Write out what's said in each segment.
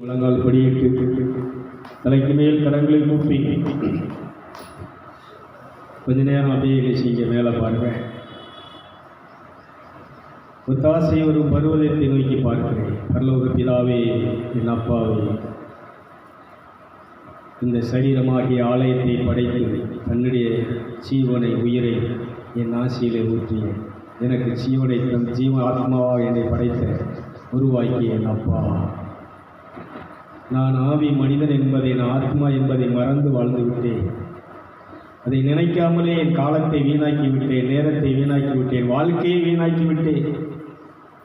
முழங்கால் படியிட்டு தலைக்கு மேல் கரங்களை கூப்பி கொஞ்ச நேரம் அப்படியே இல்லை மேலே பாருங்க ஒத்தாசை ஒரு பருவதத்தை நோக்கி பார்க்கிறேன். பரலோக பிதாவே என் அப்பாவே. இந்த சரீரமாகிய ஆலயத்தை படைத்து தன்னுடைய ஜீவனை உயிரை என் ஆசையிலே ஊற்றிய எனக்கு ஜீவனை தன் ஜீவ ஆத்மாவாக என்னை படைத்த உருவாக்கிய என் அப்பா. நான் ஆவி மனிதன் என்பதை நான் ஆத்மா என்பதை மறந்து வாழ்ந்து விட்டேன். அதை நினைக்காமலே என் காலத்தை வீணாக்கி விட்டேன் நேரத்தை வீணாக்கி விட்டேன் வாழ்க்கையை வீணாக்கி விட்டேன்.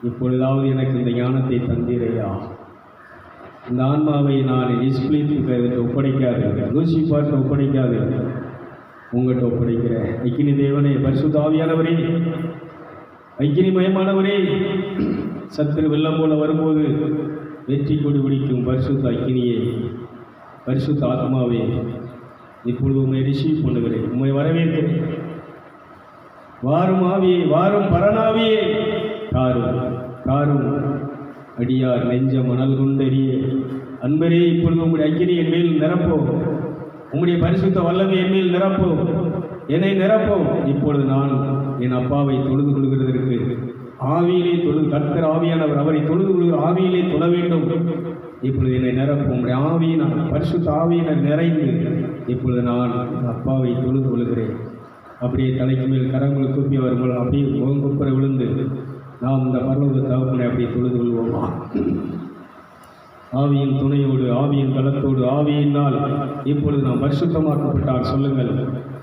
இப்பொழுதாவது எனக்கு இந்த ஞானத்தை தந்திரையா? இந்த ஆன்மாவை நான் டிஸ்பிளினுக்கு ஒப்படைக்காது லூசி பாட்டு ஒப்படைக்காது. உங்கள்கிட்ட ஒப்படைக்கிறேன். ஐக்கினி தேவனே பரிசுத்தாவியானவரே ஐக்கினி மயமானவரே சத்துரு வெள்ளம் போல வரும்போது வெற்றி கொடி பிடிக்கும் பரிசுத்த அக்கினியே பரிசுத்த ஆத்மாவே இப்பொழுது உண்மை ரிசீவ் பண்ணுகிறேன் உண்மை வரவேற்கிறேன் வாரும் ஆவியே வாரும் பரணாவியே தாரும் தாரும் அடியார் நெஞ்ச மணல் கொண்டறிய. அன்பரே இப்பொழுது உங்களுடைய அக்கினி என் மேல் நிரப்போம் உங்களுடைய பரிசுத்த வல்லமை என் மேல் நிரப்போம் என்னை நிரப்போம் இப்பொழுது நான் என் அப்பாவை தொழுது கொள்கிறதற்கு ஆவியிலே தொழு கர்த்தர் ஆவியானவர் அவரை தொழுது கொள்கிற ஆவியிலே தொழ வேண்டும். இப்பொழுது என்னை நிரப்பும். உம்முடைய ஆவியினால் பரிசுத்த ஆவியினர் நிறைந்து இப்பொழுது நான் அப்பாவை தொழுது கொள்கிறேன். அப்படியே தலைக்கு மேல் கரங்கள் கூப்பி அவர்கள் அப்படியே முகங்குப்புற விழுந்து நாம் இந்த பரலோக தகப்பனை அப்படியே தொழுது கொள்வோமா? ஆவியின் துணையோடு ஆவியின் பலத்தோடு ஆவியினால் இப்பொழுது நாம் பரிசுத்தமாக்கப்பட்டால் சொல்லுங்கள்.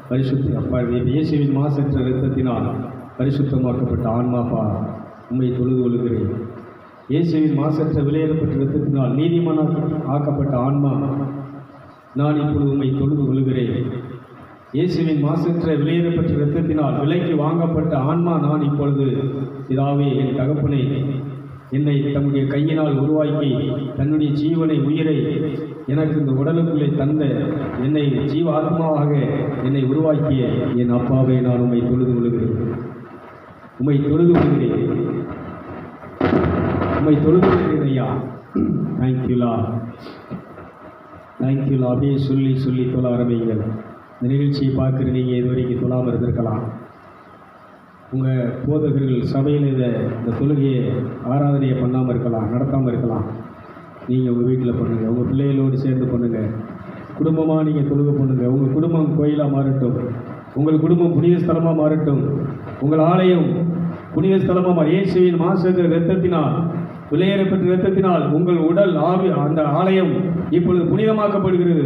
பரிசுத்த அப்பா இயேசுவின் மாசற்ற இரத்தத்தினால் பரிசுத்தமாக்கப்பட்ட ஆன்மாப்பா உண்மை தொழுது கொள்கிறேன். இயேசுவின் மாசற்ற விலையிடப்பட்ட ரத்தத்தினால் நீதிமன்றம் ஆக்கப்பட்ட ஆன்மா நான் இப்பொழுது உண்மை தொழுது கொள்கிறேன். இயேசுவின் மாசற்ற விலையிடப்பட்ட இரத்தத்தினால் விலைக்கு வாங்கப்பட்ட ஆன்மா நான் இப்பொழுது இதாவே என் தகப்பனை என்னை தன்னுடைய கையினால் உருவாக்கி தன்னுடைய ஜீவனை உயிரை எனக்கு இந்த உடலுக்குள்ளே தந்த என்னை ஜீவ ஆத்மாவாக என்னை உருவாக்கிய என் அப்பாவை நான் உம்மை தொழுது கொள்கிறேன். உமை தொழுது கொள்கிறேன் உமை தொழுது கொள்கிறேன் ஐயா தேங்க்யூலா தேங்க்யூலா அப்படியே சொல்லி சொல்லி தொழ ஆரம்பிங்கள் இந்த நிகழ்ச்சியை பார்க்குற நீங்கள் இது வரைக்கும் தொழாமல் இருந்திருக்கலாம். உங்கள் போதகர்கள் சபையில் இதை இந்த தொழுகையை ஆராதனையை பண்ணாமல் இருக்கலாம் நடத்தாமல் இருக்கலாம். நீங்கள் உங்கள் வீட்டில் பண்ணுங்கள் உங்கள் பிள்ளைகளோடு சேர்ந்து பண்ணுங்கள் குடும்பமாக நீங்கள் தொழுகை பண்ணுங்கள் உங்கள் குடும்பம் கோயிலாக மாறட்டும். உங்கள் குடும்பம் புனித ஸ்தலமாக மாறட்டும். உங்கள் ஆலயம் புனித ஸ்தலமாக இயேசுவின் மாசத்திர இரத்தத்தினால் விலையேறப்பட்ட இரத்தத்தினால் உங்கள் உடல் ஆவி அந்த ஆலயம் இப்பொழுது புனிதமாக்கப்படுகிறது.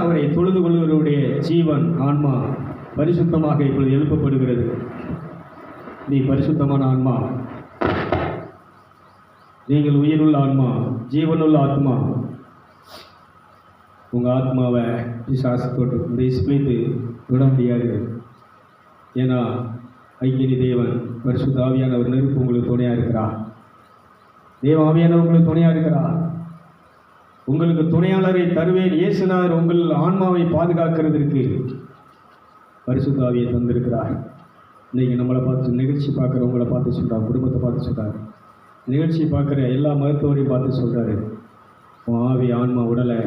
அவரை தொழுது கொள்வருடைய ஜீவன் ஆன்மா பரிசுத்தமாக இப்பொழுது எழுப்பப்படுகிறது. நீ பரிசுத்தமான ஆன்மா. நீங்கள் உயிருள்ள ஆன்மா ஜீவனுள்ள ஆத்மா. உங்கள் ஆத்மாவை பிசாசு தொட்டு இந்த இஸ்பிளித்து விட முடியாது. ஏன்னா ஐக்கியனி தேவன் பரிசுத்த ஒரு நெருப்பு உங்களுக்கு துணையாக இருக்கிறார். தேவ ஆவியானவர் உங்களுக்கு துணையாக இருக்கிறார். உங்களுக்கு துணையாளரை தருவேன். இயேசுநாதர் உங்கள் ஆன்மாவை பாதுகாக்கிறதுக்கு பரிசுத்தாவியை தந்திருக்கிறார். இன்றைக்கி நம்மளை பார்த்து நிகழ்ச்சி பார்க்குறவங்கள பார்த்து சொல்கிறார் குடும்பத்தை பார்த்து சொல்கிறார் நிகழ்ச்சி பார்க்குற எல்லா மருத்துவரையும் பார்த்து சொல்கிறாரு உன் ஆவி ஆன்மா உடலை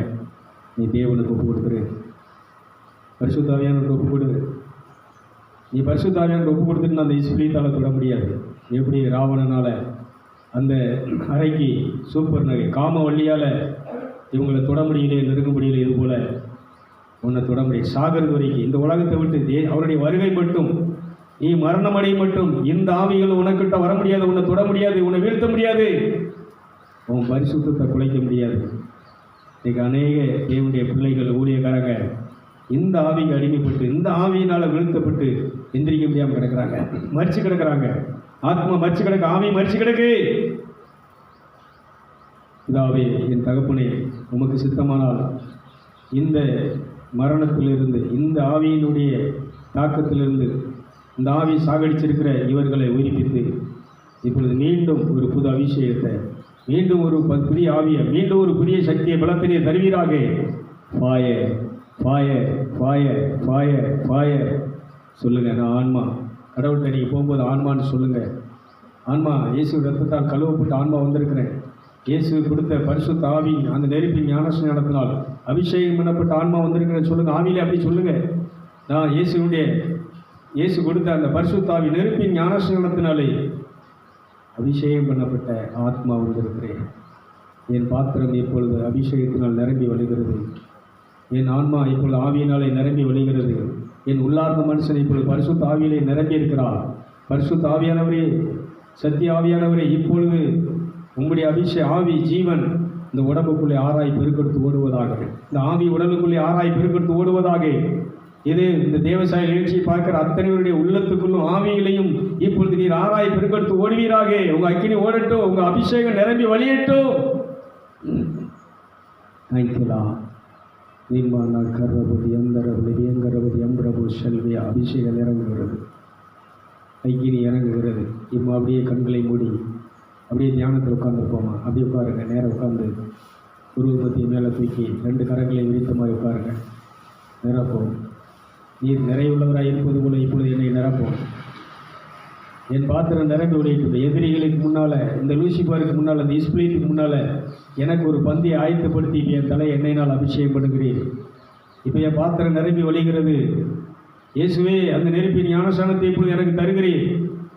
நீ தேவனுக்கு ஒப்பு கொடுத்துரு. பரிசுத்தாவியானுக்கு ஒப்பு கொடு. நீ பரிசுத்தாவியானுக்கு ஒப்பு கொடுத்துட்டு அந்த இஸ்பிளித்தால் தொட முடியாது. எப்படி ராவணனால் அந்த அறைக்கு சூப்பர் நகை காம வள்ளியால் இவங்களை தொட முடியல நெருங்க முடியல இது போல் உன்னை தொட முடியும் சாகர் வரைக்கும் இந்த உலகத்தை விட்டு தே- அவருடைய வருகை மட்டும் நீ மரணமடை மட்டும் இந்த ஆவிகள் உனக்கிட்ட வர முடியாது உன்னை தொட முடியாது உன்னை வீழ்த்த முடியாது. உன் பரிசுத்தத்தை குலைக்க முடியாது. இன்றைக்கு அநேக தேவனுடைய பிள்ளைகள் ஊழியக்காரங்க இந்த ஆவிக்கு அடிமைப்பட்டு இந்த ஆவியினால் வீழ்த்தப்பட்டு எந்திரிக்க முடியாமல் கிடக்குறாங்க. மறிச்சு கிடக்குறாங்க. ஆத்மா மறிச்சு கிடக்கு ஆவி மறிச்சு கிடக்கு. இதாவே என் தகப்பனே உமக்கு சித்தமானால் இந்த மரணத்திலிருந்து இந்த ஆவியினுடைய தாக்கத்திலிருந்து இந்த ஆவி சாகடிச்சிருக்கிற இவர்களை உயிர்ப்பித்து இப்பொழுது மீண்டும் ஒரு புது அபிஷேகத்தை மீண்டும் ஒரு புதிய ஆவியை மீண்டும் ஒரு புதிய சக்தியை பலத்தினை தருவீராக. பாய பாய பாய பாய பாய சொல்லுங்கள் நான் ஆன்மா. கடவுள்கிட்ட நீங்கள் போகும்போது ஆன்மான்னு சொல்லுங்கள் ஆன்மா இயேசு ரத்தத்தால் கழுவப்பட்ட ஆன்மா வந்திருக்கிறேன். இயேசு கொடுத்த பரிசு ஆவி அந்த நெருப்பின் ஞானஸ்நானத்தினால் அபிஷேகம் பண்ணப்பட்ட ஆன்மா வந்திருக்கிற சொல்லுங்கள் ஆவியிலே அப்படி சொல்லுங்கள் நான் இயேசுடைய இயேசு கொடுத்த அந்த பரிசு தாவி நெருப்பின் நடத்தினாலே அபிஷேகம் பண்ணப்பட்ட ஆத்மா வந்திருக்கிறேன். என் பாத்திரம் இப்பொழுது அபிஷேகத்தினால் நிரம்பி வழிகிறது. என் ஆன்மா இப்பொழுது ஆவியினாலே நிரம்பி வழிகிறது. என் உள்ளார்ந்த மனுஷன் இப்பொழுது பரிசு தாவியிலே நிரம்பி இருக்கிறார். பரிசுத்த ஆவியானவரே சத்திய ஆவியானவரே இப்பொழுது உங்களுடைய அபிஷே ஆவி ஜீவன் இந்த உடம்புக்குள்ளே ஆராய் பெருக்கெடுத்து ஓடுவதாக. இந்த ஆவி உடலுக்குள்ளே ஆராய் பெருக்கெடுத்து ஓடுவதாக. இது இந்த தேவசாய நிகழ்ச்சியை பார்க்கிற அத்தனைவருடைய உள்ளத்துக்குள்ளும் ஆவிகளையும் இப்பொழுது நீர் ஆராய் பெருக்கெடுத்து ஓடுவீராக. உங்க அக்கினி ஓடட்டும் உங்க அபிஷேகம் நிரம்பி வழியட்டும். ஆய்க்கலாம் நிம்மான கர்ரபதி எந்தரபதி வியங்கரபதி எம்பிரபு செல்வி அபிஷேகம் இறங்குகிறது. ஐக்கினி இறங்குகிறது. இப்போ அப்படியே கண்களை மூடி அப்படியே தியானத்தில் உட்காந்துருப்போமா அப்படியே உட்காருங்க. நேரம் உட்காந்து உருவப்பத்தியை மேலே தூக்கி ரெண்டு கரங்களை விரித்த மாதிரி உட்காருங்க. நிரப்போம் நீர் நிறைவுள்ளவராய் இருப்பது போல இப்பொழுது என்னை நிரப்போம் என் பாத்திரம் நிரம்பி விளையிட்டு எதிரிகளுக்கு முன்னால் இந்த லூசிபாருக்கு முன்னால் இந்த இஸ்பிளீட்டுக்கு முன்னால் எனக்கு ஒரு பந்தியை ஆயத்தப்படுத்தி என் தலை எண்ணெயினால் அபிஷேகம் பண்ணுகிறேன். இப்போ என் பாத்திரம் நிரம்பி ஒழிகிறது இயேசுவே அந்த நெருப்பின் ஞானஸ்தானத்தை இப்பொழுது எனக்கு தருகிறேன்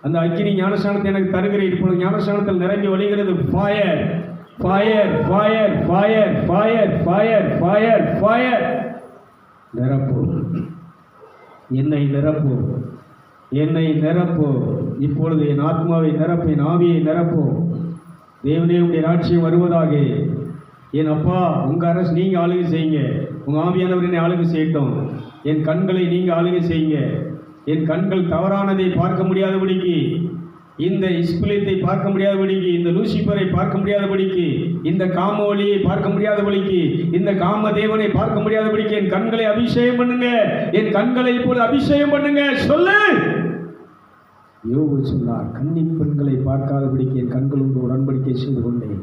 அந்த அக்கினி ஞானஸ்தானத்தை எனக்கு தருகிறேன் இப்பொழுது ஞானஸ்தானத்தில் நிரம்பி ஒழிகிறது fire fire fire fire fire fire fire fire நிரப்பு. என்னை நிரப்பு. என்னை நிரப்பு. இப்பொழுது என் ஆத்மாவை நிரப்பு என் ஆவியை நிரப்பும் தேவனே உடைய ராட்சியம் வருவதாக. என் அப்பா உங்கள் அரசு நீங்கள் ஆளுகை செய்யுங்க. உங்கள் ஆவியானவர் என்னை ஆளுகை செய்யட்டும். என் கண்களை நீங்கள் ஆளுகை செய்யுங்க. என் கண்கள் தவறானதை பார்க்க முடியாதபடிக்கு இந்த இஸ்பிலியத்தை பார்க்க முடியாதபடிக்கு இந்த லூசிபரை பார்க்க முடியாதபடிக்கு இந்த காம ஒளியை பார்க்க முடியாதபடிக்கு இந்த காம தேவனை பார்க்க முடியாதபடிக்கு என் கண்களை அபிஷேகம் பண்ணுங்க. என் கண்களை இப்பொழுது அபிஷேகம் பண்ணுங்க. சொல்லு! யோபு சொன்னார் கன்னி பெண்களை பார்க்காதபடிக்கு என் கண்களோடு உடன்படிக்கை செய்து கொண்டேன்.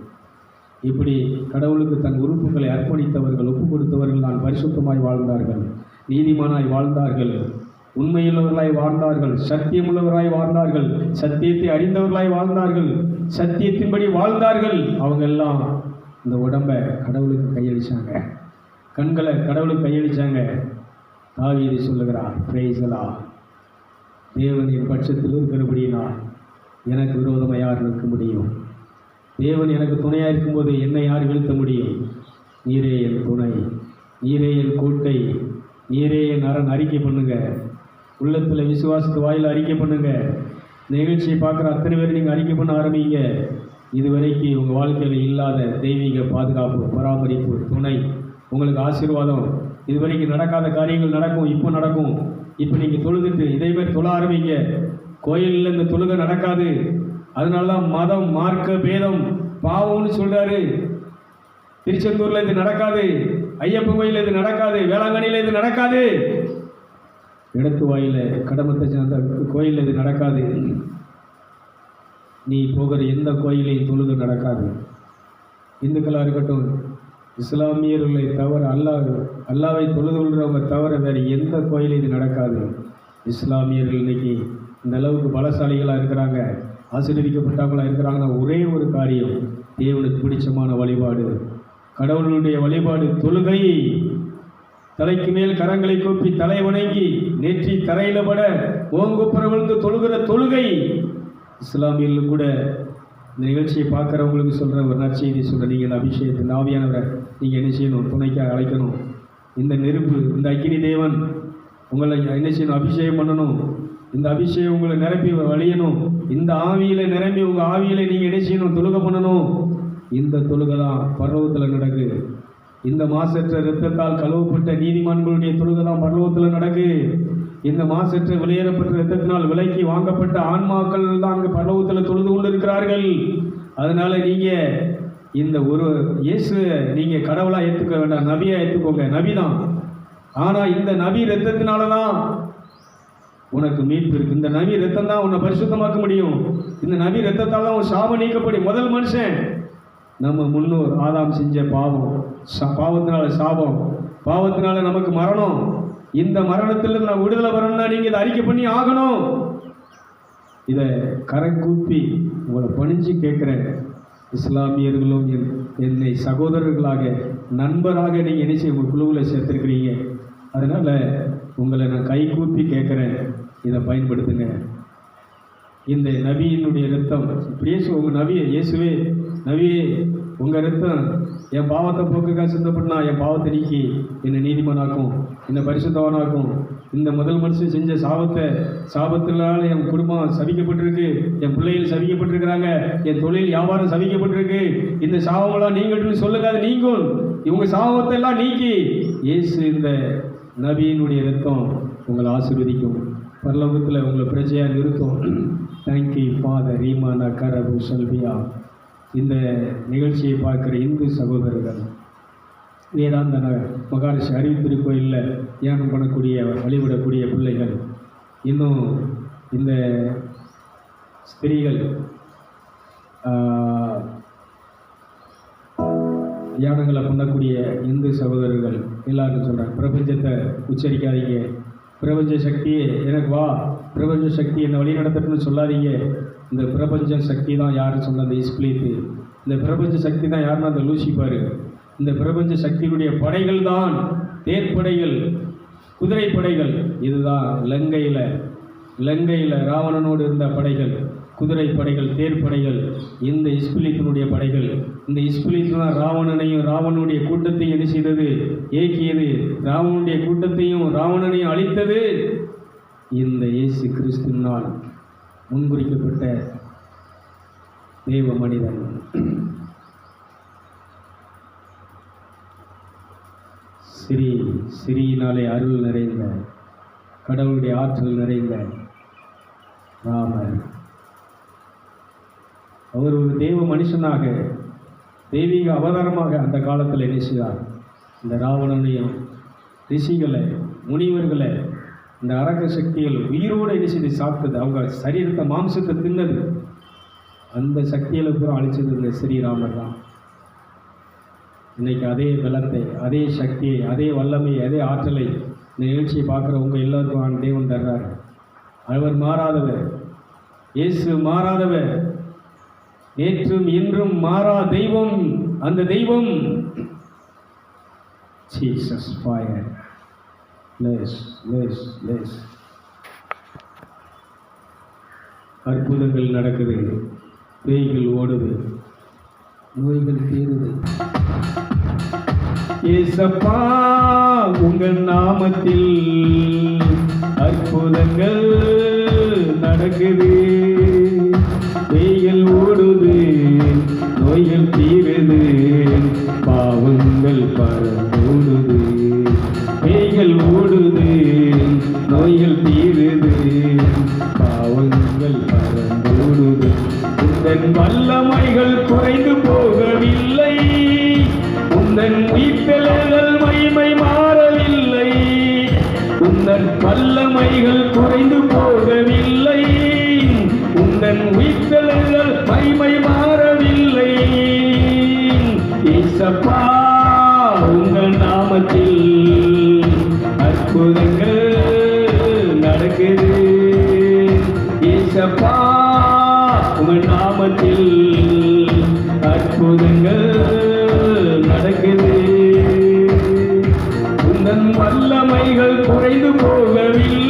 இப்படி கடவுளுக்கு தன் உறுப்புகளை அர்ப்பணித்தவர்கள் ஒப்பு கொடுத்தவர்கள் நான் பரிசுத்தமாய் வாழ்ந்தார்கள் நீதிமானாய் வாழ்ந்தார்கள் உண்மையுள்ளவர்களாய் வாழ்ந்தார்கள் சத்தியமுள்ளவராய் வாழ்ந்தார்கள் சத்தியத்தை அறிந்தவர்களாய் வாழ்ந்தார்கள் சத்தியத்தின்படி வாழ்ந்தார்கள். அவங்க எல்லாம் இந்த உடம்பை கடவுளுக்கு கையளிச்சாங்க. கண்களை கடவுளுக்கு கையளிச்சாங்க. தாவீது சொல்லுகிறார் பிரேசலா தேவனின் பட்சத்தில் இருக்கிறபடினால் எனக்கு விரோதமாக யார் நிற்க முடியும்? தேவன் எனக்கு துணையாக இருக்கும்போது என்னை யார் வீழ்த்த முடியும்? நீரே என் துணை. நீரே என் கோட்டை. நீரே என் அரண். அறிக்கை பண்ணுங்க. உள்ளத்தில் விசுவாசத்து வாயில் அறிக்கை பண்ணுங்க. நிகழ்ச்சியை பார்க்குற அத்தனை பேர் நீங்கள் அறிக்கை பண்ண ஆரம்பிங்க. இதுவரைக்கும் உங்கள் வாழ்க்கையில் இல்லாத தெய்வீக பாதுகாப்பு பராமரிப்பு துணை. உங்களுக்கு ஆசீர்வாதம். இதுவரைக்கும் நடக்காத காரியங்கள் நடக்கும் இப்போ நடக்கும். இப்போ நீங்கள் தொழுதுட்டு இதே மாதிரி தொழ ஆரம்பிங்க. கோயிலில் இந்த தொழுகை நடக்காது. அதனால தான் மதம் மார்க்க பேதம் பாவம்னு சொல்கிறாரு திருச்செந்தூரில் இது நடக்காது. ஐயப்பன் கோயில் இது நடக்காது. வேளாங்கண்ணியில் இது நடக்காது. இடத்து வாயில் கடமத்தை சேர்ந்த கோயிலில் இது நடக்காது. நீ போகிற எந்த கோயிலையும் தொழுது நடக்காது. இந்துக்களாக இருக்கட்டும் இஸ்லாமியர்களை தவிர அல்லாஹ் அல்லாவை தொழுது கொள்கிறவங்க தவிர வேறு எந்த கோயிலும் இது நடக்காது. இஸ்லாமியர்கள் இன்றைக்கி இந்த அளவுக்கு பலசாலிகளாக இருக்கிறாங்க ஆசீர்வதிக்கப்பட்டவங்களாக இருக்கிறாங்கன்னா ஒரே ஒரு காரியம் தேவனுக்கு பிடிச்சமான வழிபாடு. கடவுளுடைய வழிபாடு தொழுகை. தலைக்கு மேல் கரங்களை கூப்பி தலை வணங்கி நெற்றி தரையில பட ஓங்குப்புற விழுந்து தொழுகிற தொழுகை. இஸ்லாமியர்கள் கூட இந்த நிகழ்ச்சியை பார்க்குறவங்களுக்கு சொல்கிற ஒரு நற்செய்தி சொல்கிற நீங்கள் இந்த அபிஷேகத்தை இந்த ஆவியானவரை நீங்கள் என்ன செய்யணும்? துணைக்காக அழைக்கணும். இந்த நெருப்பு இந்த அக்கினி தேவன் உங்களை என்ன செய்யணும்? அபிஷேகம் பண்ணணும். இந்த அபிஷேகம் உங்களை நிரப்பி வழியணும். இந்த ஆவியில் நிரம்பி உங்கள் ஆவியில் நீங்கள் என்ன செய்யணும்? தொழுகை பண்ணணும். இந்த தொழுகை தான் பர்வத்தில் நடக்கு. இந்த மாசற்ற இரத்தத்தால் கழுவப்பட்ட நீதிமான்களுடைய தொழுகை தான் பர்வத்தில் நடக்கு. இந்த மாசற்ற வெளியேறப்பட்ட ரத்தத்தினால் விலைக்கு வாங்கப்பட்ட ஆன்மாக்கள் தான் அங்கே பரலோகத்தில் தொழுது கொண்டு இருக்கிறார்கள் அதனால நீங்க இந்த ஒரு இயேசு நீங்க கடவுளா ஏற்றுக்க வேண்டாம் நபியா ஏற்றுக்கோங்க நபி தான். ஆனா இந்த நபி ரத்தத்தினால தான் உனக்கு மீட்பு இருக்கு. இந்த நபி ரத்தம் தான் உன்னை பரிசுத்தமாக்க முடியும். இந்த நபி ரத்தத்தால் தான் உன் சாபம் நீக்கப்படும். முதல் மனுஷன். நம்ம முன்னோர் ஆதாம் செஞ்ச பாவம். ச- பாவத்தினால சாபம். பாவத்தினால நமக்கு மரணம். இந்த மரணத்தில் நான் விடுதலை வரணும்னா நீங்க இதை அறிக்கை பண்ணி ஆகணும். இதை கரை கூப்பி உங்களை பணிஞ்சு கேட்குறேன். இஸ்லாமியர்களும் என் என்னை சகோதரர்களாக நண்பராக நீங்கள் நினைச்சு செய்ய உங்கள் குழுவில் சேர்த்துருக்கிறீங்க. அதனால் உங்களை நான் கைகூப்பி கேட்குறேன். இதை பயன்படுத்துங்க. இந்த நபியினுடைய ரத்தம் இப்படியே இயேசு உங்கள் நபியை இயேசுவே நபியே உங்கள் ரத்தம் என் பாவத்தை போக்குக்காக சிந்தப்பட்டினா என் பாவத்தை நீக்கி என்னை நீதிமனாக்கும் என்னை பரிசுத்தவனாக்கும். இந்த முதல் மனுஷன் செஞ்ச சாபத்தை சாபத்தினால் என் குடும்பம் சவிக்கப்பட்டிருக்கு என் பிள்ளைகள் சவிக்கப்பட்டிருக்கிறாங்க என் தொழில் வியாபாரம் சவிக்கப்பட்டிருக்கு இந்த சாபமெல்லாம் நீங்கள் சொல்லுங்க அது நீங்கும். இவங்க சாபத்தை எல்லாம் நீக்கி இயேசு இந்த நபியினுடைய ரத்தம் உங்களை ஆசீர்வதிக்கும். பரலோகத்தில் உங்களை பிரஜையாக நிறுத்தும். தேங்க்யூ ஃபாதர் ரீமானா கரபு சல்பியா. இந்த நிகழ்ச்சியை பார்க்குற இந்து சகோதரர்கள் வேதாந்த ந- மகாரிஷி அறிவித்திருக்கோயிலில் தியானம் பண்ணக்கூடிய வழிபடக்கூடிய பிள்ளைகள் இன்னும் இந்த ஸ்திரீகள் தியானங்களை பண்ணக்கூடிய இந்து சகோதரர்கள் எல்லாருக்கும் சொல்கிறாங்க பிரபஞ்சத்தை உச்சரிக்காதீங்க. பிரபஞ்ச சக்தியே எனக்கு வா பிரபஞ்ச சக்தி என்னை வழி நடத்தட்டும்னு சொல்லாதீங்க. இந்த பிரபஞ்ச சக்தி தான் யார் சொன்ன அந்த இஸ்பிளேத்து இந்த பிரபஞ்ச சக்தி தான் யாருன்னா அந்த லூசிபாரு இந்த பிரபஞ்ச சக்தியினுடைய படைகள் தான் தேர்ப்படைகள் குதிரைப்படைகள். இதுதான் லங்கையில் லங்கையில் ராவணனோடு இருந்த படைகள் குதிரை படைகள் தேர்ப்படைகள் இந்த இஸ்பிலித்தினுடைய படைகள். இந்த இஸ்பிலித்து தான் ராவணனையும் ராவணனுடைய கூட்டத்தையும் என்ன செய்தது? ஏக்கியது. ராவணனுடைய கூட்டத்தையும் ராவணனையும் அழித்தது. இந்த இயேசு கிறிஸ்துவினால். முன்குறிக்கப்பட்ட தேவ மனிதன். சிறி சிறியினாலே அருள் நிறைந்த கடவுளுடைய ஆற்றல் நிறைந்த ராமர். அவர் ஒரு தெய்வ மனுஷனாக தெய்வீக அவதாரமாக அந்த காலத்தில் நினைச்சார் இந்த ராவணனையும் ரிஷிகளை முனிவர்களை இந்த அரக சக்திகள் உயிரோடு என்ன செய்து சாப்பிட்டது? அவங்க சரீரத்தை மாம்சத்தை தின்னது. அந்த சக்திகளை பூரா அழிச்சது இந்த ஸ்ரீராமர் தான். இன்னைக்கு அதே பலத்தை அதே சக்தியை அதே வல்லமை அதே ஆற்றலை இந்த நிகழ்ச்சியை பார்க்குற உங்கள் எல்லாருக்கும் ஆண் தேவன் தர்றார். அவர் மாறாதவர். இயேசு மாறாதவர். நேற்றும் இன்றும் மாறா தெய்வம். அந்த தெய்வம். ஜீசஸ் ஃபாயர் லேஸ் லேஸ் லேஸ். அற்புதங்கள் நடக்குது. பேய்கள் ஓடுது. நோய்கள் தீருது. ஏசப்பா உங்கள் நாமத்தில் அற்புதங்கள் நடக்குது. இசப்பா உங்கள் நாமத்தில் அற்புதங்கள் நடக்குது. உந்தன் வல்லமைகள் குறைந்து போகவில்லை.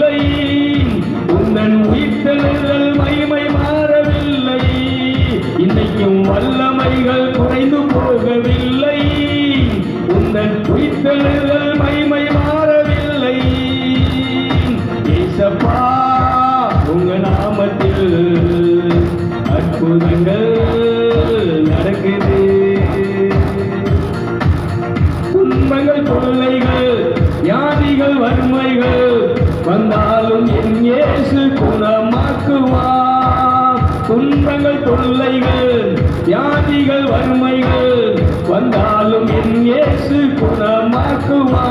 துன்பங்கள் தொல்லைகள் வியாதிகள் வறுமைகள் வந்தாலும் என் இயேசு குணமாக்குவார்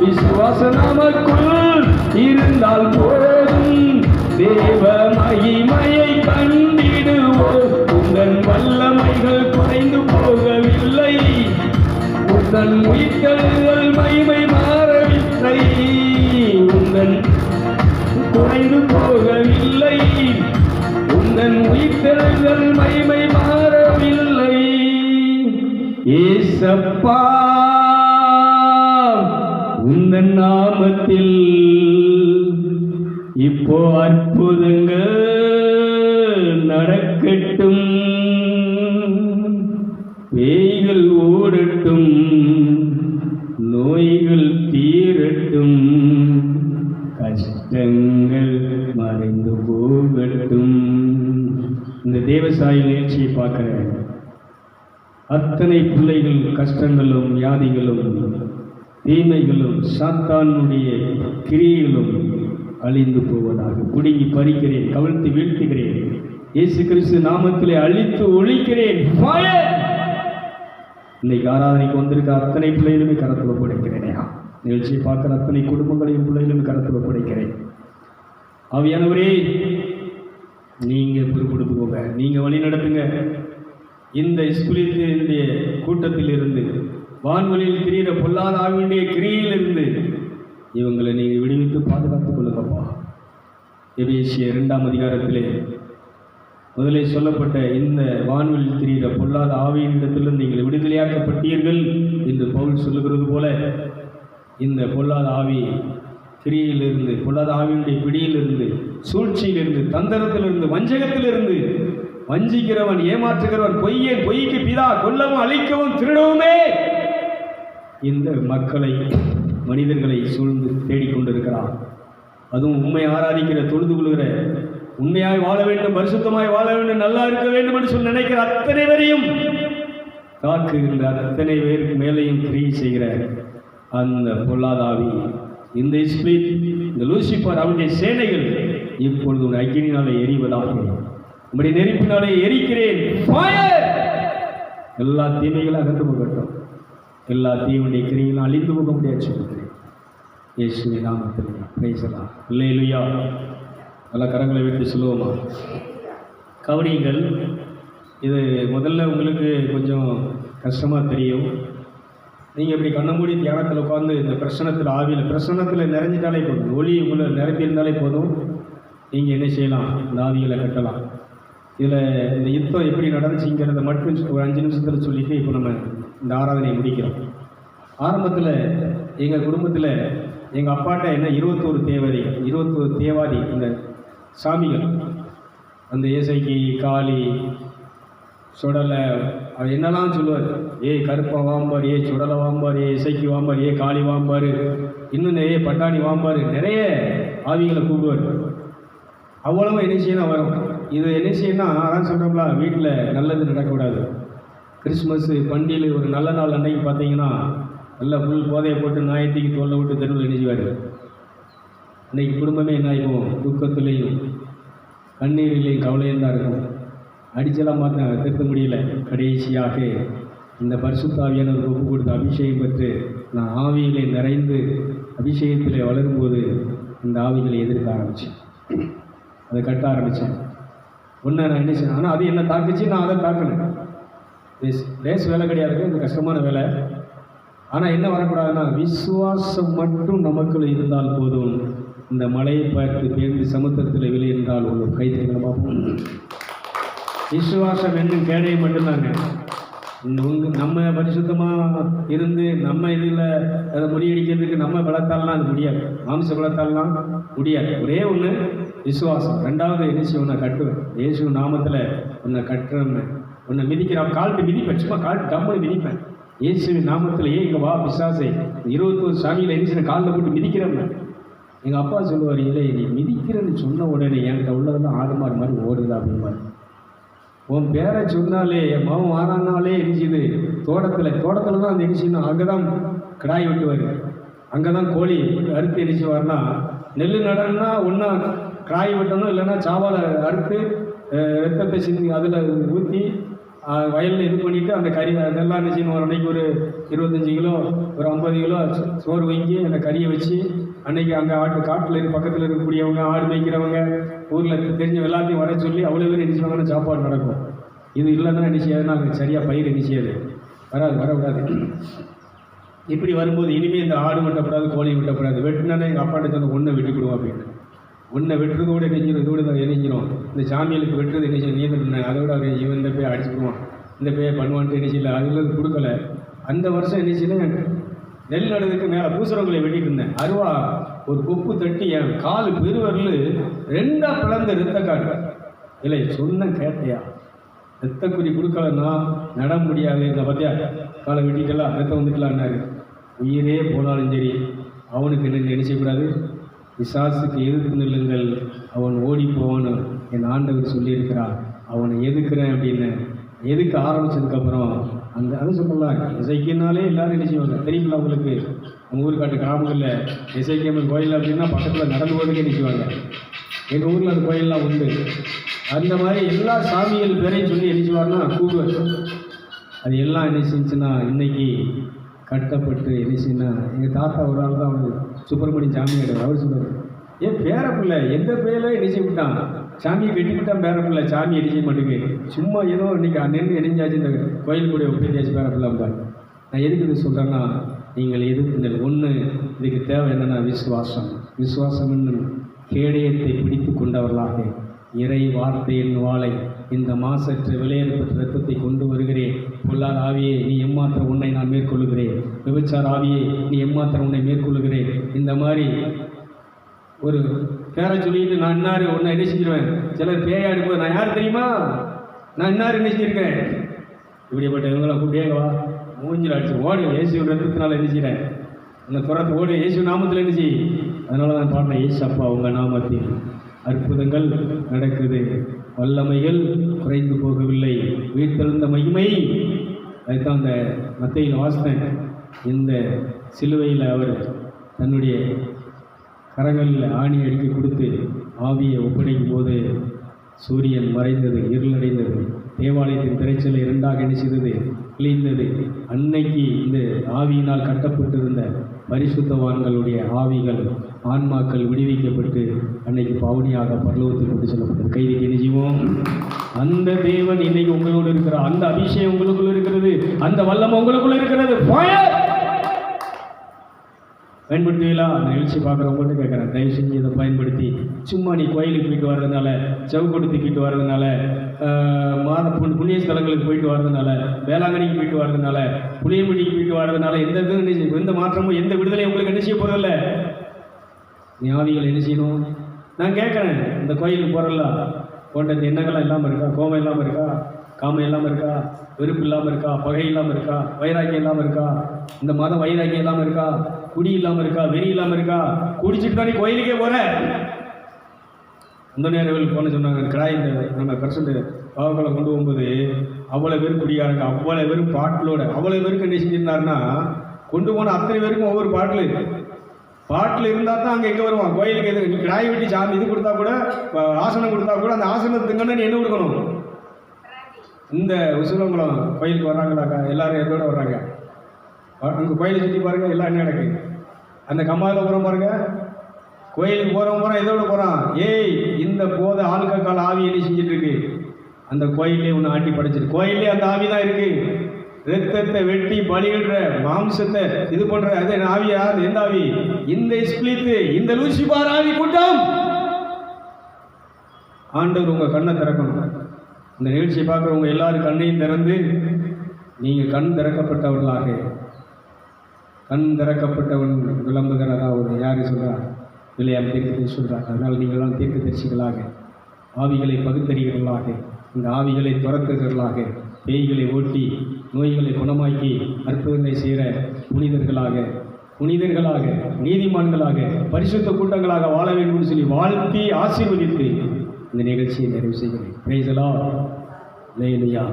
விசுவாச நமக்குள் இருந்தால் போதும். தேவ மகிமையை கண்டிடுவோம். உங்கள் வல்லமைகள் குறைந்து போகவில்லை. உங்கள் உயிர்த்தெழுதல் மகிமை மாறவில்லை. உங்கள் குறைந்து போகவில்லை. உங்கள் உந்தன் உயிர்த்தெழுதல் மகிமை மாறவில்லை. ஏசப்பா உந்தன் நாமத்தில் இப்போ அற்புதங்கள் அத்தனை பிள்ளைகள் கஷ்டங்களும் வியாதிகளும் தீமைகளும் சாத்தானுடைய கிரியைகளும் அழிந்து போவதாக. பிடுங்கி பறிக்கிறேன் கவிழ்த்து வீழ்த்துகிறேன். இயேசு கிறிஸ்து நாமத்திலே அழித்து ஒழிக்கிறேன். இன்னைக்கு ஆராதனைக்கு வந்திருக்க அத்தனை பிள்ளைகளுமே கரத்தில் ஒப்படைக்கிறேன் நிகழ்ச்சியை பார்க்குற அத்தனை குடும்பங்களையும் பிள்ளைகளும் கரத்தில் ஒப்படைக்கிறேன் அவையானவரே நீங்க பொறுப்படுத்துக்கோங்க நீங்க வழி நடத்துங்க. இந்த ஸ்குலினுடைய கூட்டத்தில் இருந்து வான்வெளியில் திரியிற பொல்லாத ஆவியுடைய கிரியிலிருந்து இவங்களை நீங்கள் விடுவித்து பாதுகாத்துக் கொள்ளுங்கப்பா. எபேசிய இரண்டாம் அதிகாரத்திலே முதலில் சொல்லப்பட்ட இந்த வான்வெளியில் திரிகிற பொல்லாத ஆவியினிடத்திலிருந்து நீங்கள் விடுதலையாக்கப்பட்டீர்கள் என்று பவுல் சொல்லுகிறது போல இந்த பொல்லாத ஆவி கிரியிலிருந்து பொல்லாத ஆவியினுடைய பிடியிலிருந்து சூழ்ச்சியிலிருந்து தந்திரத்திலிருந்து வஞ்சகத்திலிருந்து வஞ்சிக்கிறவன் ஏமாற்றுகிறவன் பொய்யன் பொய்க்கு பிதா கொல்லவும் அழிக்கவும் திருடவுமே! இந்த மக்களை மனிதர்களை சூழ்ந்து தேடிக்கொண்டிருக்கிறான் அதுவும் உண்மை ஆராதிக்கிற தொழுது கொள்கிற உண்மையாய் வாழ வேண்டும் பரிசுத்தமாய் வாழ வேண்டும் நல்லா இருக்க வேண்டும் என்று சொல்லி நினைக்கிற அத்தனை பேரையும் தாக்குகின்ற அத்தனை பேருக்கு மேலேயும் கிரியை செய்கிற அந்த பொல்லாதாவி இந்த ஸ்பிளிட் இந்த லூசிபர் அவனுடைய சேனைகள் இப்பொழுது ஒரு அக்கினினாலே எரிவதாக உங்களுடைய நெருப்பினாலே எரிக்கிறேன். எல்லா தீமைகளும் அகன்று போகட்டும். எல்லா தீவனுடைய கிரிகளும் அழிந்து போக முடியாது சொல்லுகிறேன் இயேசுவின் நாமத்தில் பேசலாம் இல்லையா நல்லா கரங்களை விட்டு சொல்லுவோமா? கவனியங்கள் இது முதல்ல உங்களுக்கு கொஞ்சம் கஷ்டமாக தெரியும். நீங்கள் இப்படி கண்ண மூடி தியானத்தில் உட்காந்து இந்த பிரசனத்தில் ஆவியில் பிரசனத்தில் நிறைஞ்சிட்டாலே போதும். ஒளி உங்களை நிரப்பியிருந்தாலே போதும். நீங்கள் என்ன செய்யலாம்? இந்த ஆவிகளை கட்டலாம். இதில் இந்த யுத்தம் எப்படி நடந்துச்சுங்கிறத மட்டும் ஒரு அஞ்சு நிமிஷத்தில் சொல்லிட்டு இப்போ நம்ம இந்த ஆராதனையை முடிக்கிறோம். ஆரம்பத்தில் எங்கள் குடும்பத்தில் எங்கள் அப்பாட்ட என்ன இருபத்தோரு தேவதை இருபத்தோரு தேவாதி இந்த சாமிகள் அந்த இசைக்கு காளி சுடலை அவர் என்னெல்லாம் சொல்லுவார்? ஏய் கருப்பா வாம்பார் ஏ சுடலை வாம்பார் ஏ இசைக்கு வாம்பார் ஏ காளி வாம்பார் இன்னும் நிறைய பட்டாணி வாம்பார் நிறைய ஆவிகளை கூப்பிடுவார். அவ்வளவு என்ன செய்யணும் வரும் இது என்ன செய்யணும்னா அதான் சொல்கிறோம்ல வீட்டில் நல்லது நடக்கக்கூடாது. கிறிஸ்மஸ் பண்டிகை ஒரு நல்ல நாள் அன்னைக்கு பார்த்தீங்கன்னா நல்லா புல் போதையை போட்டு நாயத்திக்கு தொல்லை விட்டு தெருவில் நெஞ்சுவார் இன்னைக்கு குடும்பமே என்ன ஆகிக்கும் துக்கத்துலேயும் கண்ணீரிலையும் கவலையும் தான் இருக்கும். அடிச்செல்லாம் பார்த்தேன் திருத்த முடியல. கடைசியாக இந்த பரிசுத்தாவியானவர் ஒப்பு கொடுத்து அபிஷேகம் பெற்று நான் ஆவியிலே நிறைந்து அபிஷேகத்திலே வளரும்போது இந்த ஆவிகளை எதிர்க்க ஆரம்பித்தேன் அதை கட்ட ஆரம்பித்தேன் ஒன்று நான் என்ன செய்யணும் ஆனால் அது என்ன தாக்குச்சு? நான் அதை தாக்கினேன். லேஸ் லேஸ் வேலை கிடையாது. இந்த கஷ்டமான வேலை. ஆனால் என்ன வரக்கூடாதுன்னா விசுவாசம் மட்டும் நமக்குள்ள இருந்தால் போதும். இந்த மலையை பார்த்து பேர்ந்து சமுத்திரத்தில் வெளியிருந்தால் ஒரு கைத்தறிகளை பார்ப்போம்? விசுவாசம் என்னும் கேடையை மட்டும்தாங்க. உங்கள் நம்ம பரிசுத்தமாக இருந்து நம்ம இதில் அதை முறியடிக்கிறதுக்கு நம்ம பலத்தாலாம் அது முடியாது. மாம்ச பலத்தாலாம் முடியாது. ஒரே ஒன்று விசுவாசம். ரெண்டாவது என்ன செய்ய உன்னை கட்டுவேன். இயேசு நாமத்தில் உன்னை கட்டுறேன் உன்னை மிதிக்கிறான் கால்ட்டு மிதிப்பேன். சும்மா கால் டம்முன்னு மிதிப்பேன். இயேசுவின் நாமத்தில் ஏன் இங்கே வா பிசாசை? இருபத்தோரு சாமியில் என்ன காலில் போட்டு மிதிக்கிறேன் எங்கள் அப்பா சொல்லுவார் இல்லை நீ மிதிக்கிறேன்னு சொன்ன உடனே என்கிட்ட உள்ளதெல்லாம் ஆடு மாடு மாதிரி ஓடுது அப்படிம்பாரு. உன் பேரை சொன்னாலே என் மகன் வாரானாலே எரிஞ்சுது. தோட்டத்தில் தோட்டத்தில் தான் அந்த எரிச்சிடணும் அங்கே தான் கிடாய் விட்டுவார். அங்கே தான் கோழி அறுத்து எரிச்சுவார்னா நெல் நடன்னா ஒன்றா காய வெட்டணும் இல்லைன்னா சாவாலை அறுத்து வெத்தத்தை சிந்தி அதில் ஊற்றி வயலில் இது பண்ணிவிட்டு அந்த கறி அதெல்லாம் என்ன செய்யணும்? ஒரு அன்னைக்கு ஒரு இருபத்தஞ்சி கிலோ ஒரு ஐம்பது கிலோ சோறு வாங்கி அந்த கறியை வச்சு அன்னைக்கு அங்கே ஆட்டு காட்டில் இருக்க பக்கத்தில் இருக்கக்கூடியவங்க ஆடு மேய்க்கிறவங்க ஊரில் தெரிஞ்ச எல்லாத்தையும் வர சொல்லி அவ்வளோ பேர் என்ன செய்வாங்கன்னா சாப்பாடு நடக்கும். இது இல்லைன்னா என்ன செய்யாதுன்னா அங்கே சரியாக பயிர் என்ன செய்யாது? வராது வரக்கூடாது. இப்படி வரும்போது இனிமேல் இந்த ஆடு வெட்டப்படாது கோழி வெட்டப்படாது வெட்டினா எங்கள் அப்பாட்ட சொன்ன ஒன்று வெட்டி கொடுவோம் அப்படின்னு. உன்னை வெட்டுறதோடு நெஞ்சிரும் இதோடு தான் இந்த சாமியலுக்கு வெட்டுறது என்ன நீ நீ அதோட அவர் இவன் இந்த பேய் அடிச்சுக்குவான் இந்த பேயை பண்ணுவான்ட்டு என்ன செய்யல? அதில் கொடுக்கல. அந்த வருஷம் நினைச்சுன்னா நெல் நடுறதுக்கு மேலே பூசரங்களை வெட்டிட்டு இருந்தேன். அருவா ஒரு கொப்பு தட்டி என் காலு பெருவரில் ரெண்டா பிளந்த ரத்த காட்டு இல்லை சொன்ன கேட்டையா? ரத்தக்குறி கொடுக்கலன்னா நட முடியாது. இந்த பத்தியா காலை வெட்டிக்கலாம் ரத்தம் வந்துக்கலான்னாரு உயிரே போனாலும் சரி அவனுக்கு என்ன நினைச்சக்கூடாது பிசாசுக்கு எதிர்த்து நில்லுங்கள். அவன் ஓடி போவான்னு என் ஆண்டவர் சொல்லியிருக்கிறார். அவனை எதுக்குறேன் அப்படின்னு. எதுக்கு ஆரம்பிச்சதுக்கப்புறம் அந்த அது சொல்லலாம் இசைக்கினாலே எல்லாரும் என்ன செய்வாங்க? தெரியுங்களா உங்களுக்கு? நம்ம ஊருக்காட்டு கிராமங்களில் இசைக்கியம்மன் கோயில் அப்படின்னா பக்கத்தில் நடந்து போகிறதுக்கே நிற்குவாங்க எங்கள் ஊரில் அந்த கோயிலெலாம் உண்டு. அந்த மாதிரி எல்லா சாமிகள் பேரையும் சொல்லி என்ன செய்வார்னா கூடுவார் அது எல்லாம் என்ன செஞ்சுன்னா இன்றைக்கி கட்டப்பட்டு என்ன செய்யணும் எங்கள் தாத்தா ஒரு ஆள் தான் வந்து சுப்பிரமணிய சாமியார் அவர் சொன்னார் ஏன் பேரப்பிள்ளை எந்த பேரில் இணைச்சி விட்டான்? சாமியை கட்டிவிட்டான் பேரப்பிள்ளை சாமி இணைச்சி செய்ய மாட்டேங்குது. சும்மா ஏதோ இன்னைக்கு அண்ணன் இணைஞ்சாச்சு இந்த கோயில் கூட ஒப்பிட்டாச்சு பேரப்பிள்ளை நான் எதுக்கு இது சொல்கிறேன்னா நீங்கள் எதிர்த்து ஒன்று இதுக்கு தேவை என்னென்னா விசுவாசம். விசுவாசம் என்னும் கேடயத்தை பிடித்து கொண்டவர்களாக இறை வார்த்தையின் வாளை இந்த மாசற்ற விலையேற்பட்ட ரத்தத்தை கொண்டு வருகிறேன். பொல்லார் ஆவியே நீ எம்மாத்திரம் உன்னை நான் மேற்கொள்ளுகிறேன். விபச்சார ஆவியே நீ எம்மாத்திரம் உன்னை மேற்கொள்ளுகிறேன். இந்த மாதிரி ஒரு பேரை சொல்லிட்டு நான் இன்னாரு உன்னை என்ன செஞ்சிருவேன்? சிலர் பேயா போது நான் யார் தெரியுமா? நான் இன்னார் என்ன செஞ்சிருக்கேன்? இப்படிப்பட்ட இவங்களை கூப்பிட்டே வா. மூஞ்சில் அடிச்சு ஓடு. இயேசு ரத்தத்தினால என்ன செய்கிறேன் உன்னை துரத்து ஓடு. இயேசு நாமத்தில் என்ன செய்? அதனால தான் பாடினேன் இயேசு அப்பா உங்கள் நாமத்தில் அற்புதங்கள் நடக்குது. வல்லமைகள் குறைந்து போகவில்லை. வீட்டிருந்த மகிமை வைத்தாந்த அந்த மத்தையில் வாசித்தேன் இந்த சிலுவையில் அவர் தன்னுடைய கரங்களில் ஆணி அடிக்க கொடுத்து ஆவியை ஒப்படைக்கும் போது சூரியன் மறைந்தது இருளடைந்தது. தேவாலயத்தின் திரைச்சலை இரண்டாக என்ன கிழிந்தது. அன்னைக்கு இந்த ஆவியினால் கட்டப்பட்டிருந்த பரிசுத்தவான்களுடைய ஆவிகள் ஆன்மாக்கள் விடுவிக்கப்பட்டு அன்னைக்கு பவுனியாக பரலோகத்தில் கொண்டு செல்லப்பட்டது. கைதிக்கு என்ன அந்த தேவன் இன்னைக்கு உங்களோடு இருக்கிறார். அந்த அபிஷேகம் உங்களுக்குள்ள இருக்கிறது. அந்த வல்லம் உங்களுக்குள்ள இருக்கிறது. பயன்படுத்துவீங்களா? அந்த நிகழ்ச்சி பார்க்குறவங்கள்ட்ட கேட்குறேன். தயவு செஞ்சு இதை பயன்படுத்தி. சும்மா நீ கோயிலுக்கு போயிட்டு வர்றதுனால செவக்கொடுத்து போயிட்டு வர்றதுனால மாத புண்ணிய ஸ்தலங்களுக்கு போயிட்டு வர்றதுனால வேளாங்கண்ணிக்கு போயிட்டு வர்றதுனால புளியமணிக்கு போயிட்டு வர்றதுனால எந்த இதுவும் எந்த மாற்றமும் எந்த விடுதலையும் உங்களுக்கு என்ன செய்ய போகிறதில்ல நீ என்ன செய்யணும்? நான் கேட்குறேன் இந்த கோயிலுக்கு போகிறல்ல போன்ற இந்த எண்ணங்கள்லாம் இல்லாமல் இருக்கா? கோபம் இல்லாமல் இருக்கா? காமம் இல்லாமல் இருக்கா? வெறுப்பு இல்லாமல் இருக்கா? பகை இல்லாமல் இருக்கா? வைராக்கியம் இல்லாமல் இருக்கா? இந்த மதம் வைராக்கியம் இல்லாமல் இருக்கா? குடி இல்லாமல் இருக்கா? வெறி இல்லாமல் இருக்கா? குடிச்சிட்டு தானே நீ கோயிலுக்கே போகிறேன் அந்த நேரவில் போன சொன்னாங்க கிராய் இந்த நம்ம பர்சன்ட் பாவங்களை கொண்டு போகும்போது அவ்வளோ பேர் குடியாருங்க அவ்வளோ பேரும் பாட்டிலோட அவ்வளோ பேருக்கு என்ன செஞ்சிருந்தாருன்னா கொண்டு போன அத்தனை பேருக்கும் ஒவ்வொரு பாட்டில். பாட்டில் இருந்தால் தான் அங்கே எங்கே வருவான்? கோயிலுக்கு எது கிராய் கிடாய் வெட்டி சாமி இது கொடுத்தா கூட ஆசனம் கொடுத்தா கூட அந்த ஆசனத்துக்குன்னு என்ன கொடுக்கணும்? இந்த உசுலங்குளம் கோயிலுக்கு வர்றாங்களாக்கா? எல்லாரும் எதோட வர்றாங்க? அங்கே கோயிலை சுற்றி பாருங்க எல்லாம் என்ன நடக்குது? அந்த கம்மாவில் போகிறோம் பாருங்கள் கோயிலுக்கு போகிறவங்க போகிறான் எதோட போகிறான் ஏய் இந்த போத கால ஆவி என்ன செஞ்சுட்டு இருக்கு அந்த கோயிலே ஒன்று ஆட்டி படைச்சிட்டு கோயிலே அந்த ஆவி தான் இருக்கு. ரத்தத்தை வெட்டி பலியிடுற மாம்சத்தை இது பண்ற அது என்ன ஆவியா எந்த ஆவி? இந்த இஸ்பிளித்து இந்த லூசிபார் ஆவி கூட்டம். ஆண்டவர் உங்க கண்ணை திறக்கணும். இந்த நிகழ்ச்சியை பார்க்குறவங்க எல்லாரும் கண்ணையும் திறந்து நீங்கள் கண் திறக்கப்பட்டவர்களாக. கண் திறக்கப்பட்டவன் விளம்புகிறதா ஒரு யார் சொல்கிறார் இல்லையாம் தீர்க்கத்தை சொல்கிறார் அதனால் நீங்களாம் தீர்க்க தரிசிகளாக ஆவிகளை பகுத்தறிகிறவர்களாக இந்த ஆவிகளை துரத்துகிறவர்களாக பேய்களை ஓட்டி நோய்களை குணமாக்கி அற்புதங்களை செய்கிற புனிதர்களாக புனிதர்களாக நீதிமான்களாக பரிசுத்த கூட்டங்களாக வாழ வேண்டும் சொல்லி வாழ்த்தி ஆசீர்வதித்து இந்த நிகழ்ச்சியை நிறைவு செய்கிறேன். பிரைசலா லேலுயா